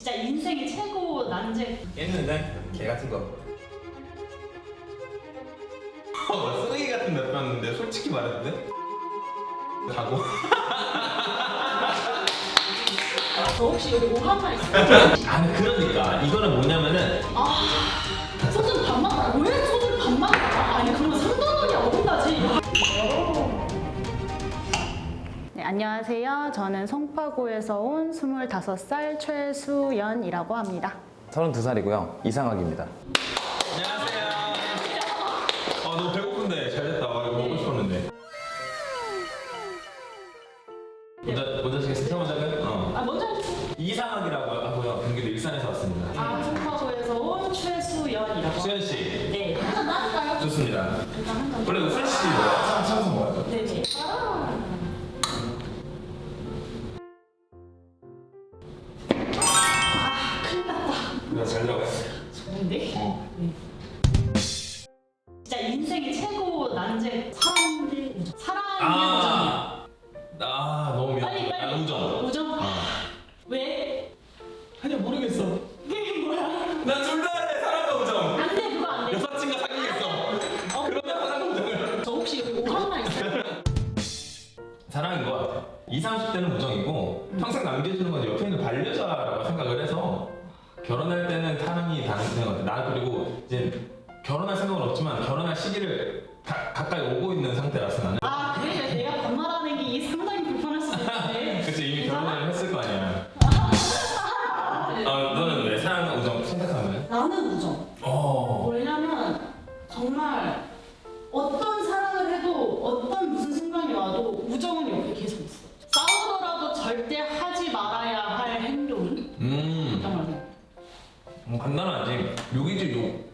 진짜 인생의 최고 난제 깼는데 개 같은 거. 어, 쓰레기 같은 몇 번인데 솔직히 말했는데 가고. 저 혹시 여기 오한마 있어요? 아니 그러니까 이거는 뭐냐면은 아 소주 반만 팔아 왜 소주를 반만 팔아? 아니 그러면 3만 원이 어긋나지 네, 안녕하세요 저는 송 파구에서 온 25살 최수연이라고 합니다 32살이고요. 이상학입니다. 안녕하세요. 아 너무 배고픈데 잘 됐다. 아, 이거 먹고 싶었는데. 먼저 먼저 시겠습니다. 먼저 할까요? 어. 아 먼저 해주세요 이상학이라고 하고요. 경기도 일산에서 왔습니다. 아 송파구에서 온 최수연이라고 수현 씨 네 한잔 나눌까요? 좋습니다. 일단 한잔 원래 그 프레시 뭐야? 나잘 들어가요. 좋은데? 어. 네. 결혼할 때는 사랑이 다른 것 같아. 나 그리고 이제 결혼할 생각은 없지만 결혼할 시기를 가, 가까이 오고 있는 상태라서 나는. 아, 그래? 내가 반말하는 게 상당히 불편할 수도 있는데. 그치 이미 결혼을 했을 거 아니야. 어, 너는 왜 사랑과 우정 생각하면? 나는 우정. 어. 왜냐면 정말 어떤 사랑을 해도 어떤 무슨 순간이 와도 우정은 옆에 계속 있어. 싸우더라도 절대 하 뭐 간단하지. 욕이지 욕.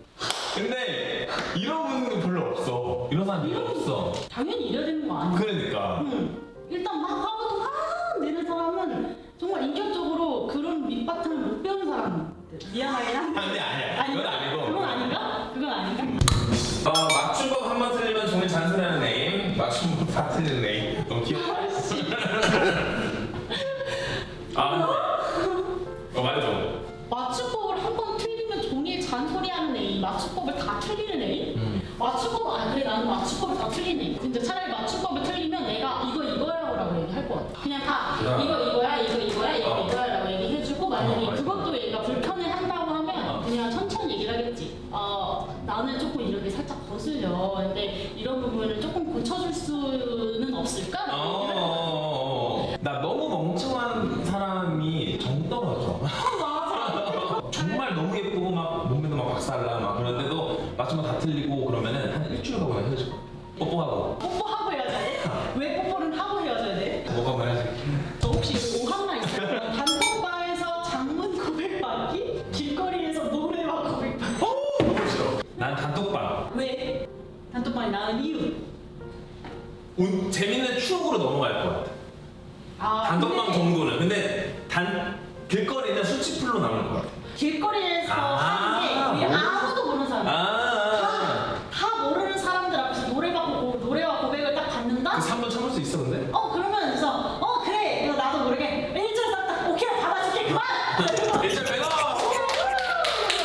근데 이런 분도 별로 없어. 이런 사람들이 없어. 당연히 이래야 되는 거 아니야? 그러니까. 응. 일단 막 화부터 막 내는 사람은 정말 인격적으로 그런 밑바탕을 못 배운 사람들. 미안하긴 한데. 아니 아니야. 그건 아니고. 그건 아닌가? 그건 아닌가? 어, 맞춤법 한 번 틀리면 종일 잔소리하는 애임. 맞춤법 다 틀리는 애임. 맞춤법을 다 틀리는 애. 음. 맞춤법 아 그래 나는 맞춤법을 다 틀리네. 근데 차라리 맞춤법을 틀리면 내가 이거 이거야라고 얘기할 것 같아. 그냥 다 이거 이거야 이거 어. 이거야라고 얘기해주고 만약에 어, 맞아. 그것도 얘가 불편해한다고 하면 어. 그냥 천천히 얘기를 하겠지. 어 나는 조금 이렇게 살짝 거슬려. 근데 이런 부분을 조금 고쳐줄 수는 없을까? 라고 얘기를 할 것 같아. 어. 나 너무 멍청한 사람이 정 떨어져. 맞아. 정말 너무 예쁘고 막 몸매도 막 박살나 막 그런데도 맞춤법 다 틀리고 그러면은 한 일주일 가고 나 헤어져. 뽀뽀하고. 뽀뽀하고 헤어져야 돼? 왜 뽀뽀는 하고 헤어져야 돼? 뭐가 말하지? 저 혹시 오한마 있어요? 단톡방에서 장문 고백 받기? 길거리에서 노래와 고백 받기? 너무 싫어. 난 단톡방. 왜? 단톡방이 나은 이유? 운- 재밌는 추억으로 넘어갈 것 같아. 아, 단톡방 근데 정도는. 근데 단 길거리는 수치풀로 남을 것 같아. 길거리에서 아, 하는 게 우리 모르- 아무도 모르는 사람 아. 다, 다 모르는 사람들 앞에서 노래가 고 노래와 고백을 딱 받는다? 그 3분 참을 수 있어 근데? 어 그러면서 어 그래 이거 나도 모르게 일절 싹다 오케이 받아줄게 그만! 일단 내가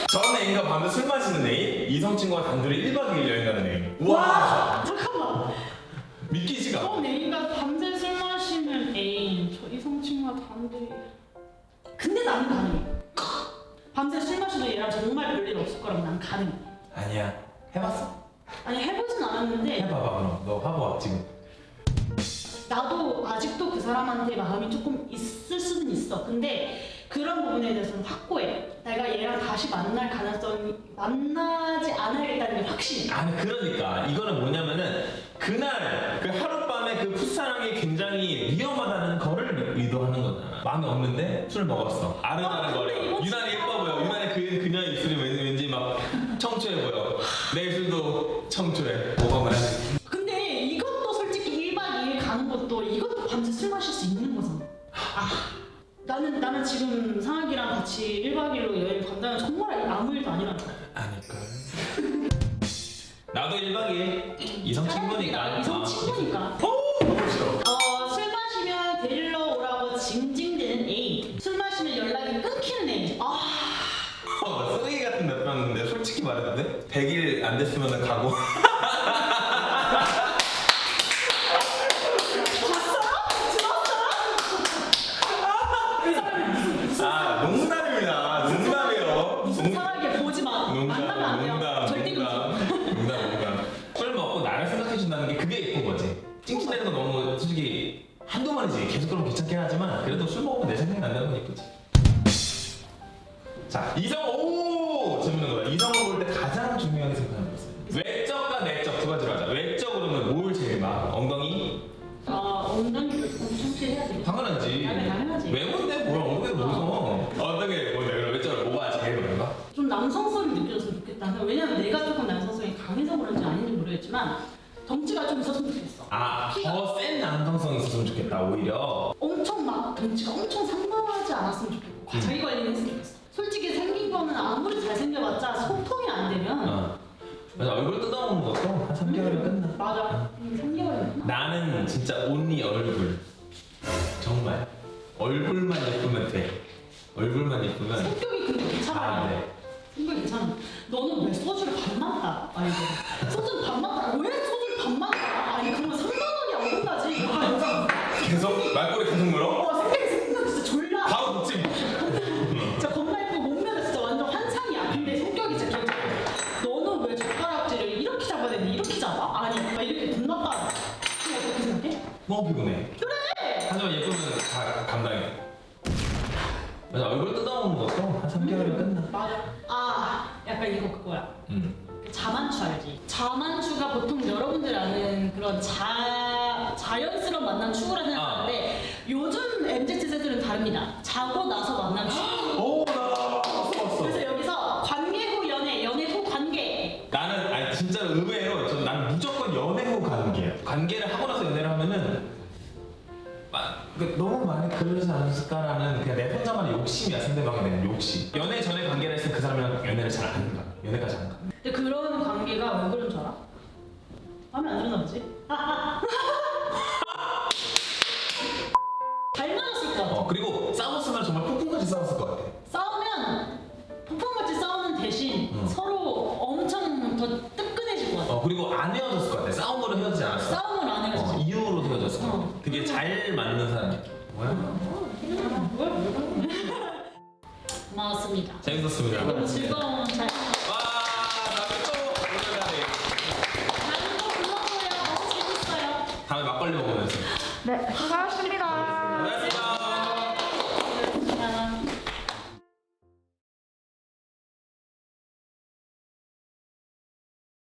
전 애인과 밤에 술 마시는 애인, 이성 친구와 단둘이 1박 2일 여행 가는 애인. 와 잠깐만 믿기지가 저 않아. 내인가 밤새 술 마시는 애인 저 이성 친구와 단둘이 근데 나는 가능해 밤새 술 마셔도 얘랑 정말 별일 없을 거라면 난 가능해 아니야. 해봤어? 아니 해보진 않았는데 해봐봐 그럼. 너 해봐 지금. 나도 아직도 그 사람한테 마음이 조금 있을 수는 있어 근데 그런 부분에 대해서는 확고해 내가 얘랑 다시 만날 가능성이 만나지 않아야겠다는 게 확신해 아니 그러니까 이거는 뭐냐면은 그날 그 하룻밤에 그 풋사랑이 굉장히 위험하다는 거를 의도하는 거잖아. 마음이 없는데 술 먹었어. 아른아른 아, 근데 거려. 이거 유난히 예뻐 보여. 유난히 그 그녀 입술이 왠지, 왠지 막 청초해 보여. 내 입술도 청초해. 뭐가 말하지? 나는 지금 상학이랑 같이 1박 2일로 여행 간다면 정말 아무 일도 아니라는 거야. 아닐걸. 나도 1박 2일 이성 친구니까. 이성 아. 친구니까. 어, 술 마시면 데리러 오라고 징징대는 애인. 술 마시면 연락이 끊기는 애인. 아 어, 나 쓰레기 같은 남편인데 솔직히 말했는데 100일 안 됐으면 가고 번이지 계속 그러면 귀찮긴 하지만 그래도 술 먹으면 내 생각이 난다는 건 예쁘지. 자 이성 오! 재밌는 거다 이성을 볼때 가장 중요하게 생각하는 거 있어요. 외적과 내적 두 가지로 하자. 외적으로는 뭘 제일 막 엉덩이? 아 엉덩이를 엄청 해야 돼. 당연하지. 당연히 당연하지. 외모인데 뭘 엉덩이를 보서 어떻게 뭔데? 그럼 외적으로 뭐가 제일 많은가? 좀 남성성이 느껴졌으면 좋겠다. 왜냐면 내가 조금 남성성이 강해서 그런지 아닌지 모르겠지만 덩치가 좀 있었으면 좋겠어. 아, 더센 남성성이 있었으면 좋겠다, 오히려. 엄청 막 덩치가 엄청 상당하지 않았으면 좋겠고 음. 자기 관리는 했으면 좋겠어. 솔직히 생긴 거는 아무리 잘생겨봤자 소통이 안 되면 어. 그래서 얼굴 뜯어먹는 것도 한 3개월이면 끝나. 맞아. 음, 3개월이면 끝나. 나는 진짜 온리 얼굴. 정말. 얼굴만 예쁘면 돼. 얼굴만 예쁘면 성격이 근데 괜찮아. 다 돼. 성격 괜찮아. 너는 왜 소주를 반만 따? 아니 소주 반만 따? 왜 소주를 반만 따? 아니 그러면 3만 원이 어긋나지. 아 여자. 계속 말꼬리 계속 물어? 와 생각이 생각 진짜 졸라. 바로 놓지. 진짜 겁나 예쁘고 몸매는 진짜 완전 환상이야. 근데 성격이 진짜 귀엽지. 너는 왜 젓가락질을 이렇게 잡아야 되니? 이렇게 잡아? 아니 막 이렇게 겁나 따. 그거 어떻게 생각해? 너무 피곤해. 그래. 하지만 예쁘면 다 감당해. 맞아, 얼굴 뜯어먹는 것도 한 3개월이면 끝나. 맞아. 아 약간 이거 그거야. 응. 자만추 알지? 자만추가 보통 여러분들 아는 그런 자 자연스러운 만남 추구라 생각하는데 요즘 MZ 세대들은 다릅니다. 자고 나서 만남 추구. 오, 나 봤어, 봤어. 그래서 여기서 관계 후 연애, 연애 후 관계. 나는 아니 진짜 의외로 전 나는 무조건 연애 후 관계야. 관계를 하고 나서 연애를 하면은 막, 그 너무 많이 그러지 않을까라는 그냥 내 혼자만의 욕심이야 상대방에 대한 욕심. 연애 전에 관계를 했으면 그 사람이랑 연애를 잘 안 가. 연애까지 안 가. 근데 그런 관계가 왜 그런 줄 알아? 마음에 안 들었나 보지? 같아. 어 그리고 안 헤어졌을 것 같아. 싸운 거로 헤어지지 않았어. 싸움을 안 어, 해가지고. 이유로 헤어졌을 것 같아. 어. 되게 잘 맞는 사람이야. 뭐야? 고마웠습니다. 재밌었습니다. 너무 즐거운 잘. 와 다음에 또 오늘날에 다른 거 불러줘요. 너무 재밌어요. 다음에 막걸리 먹으면서. 네.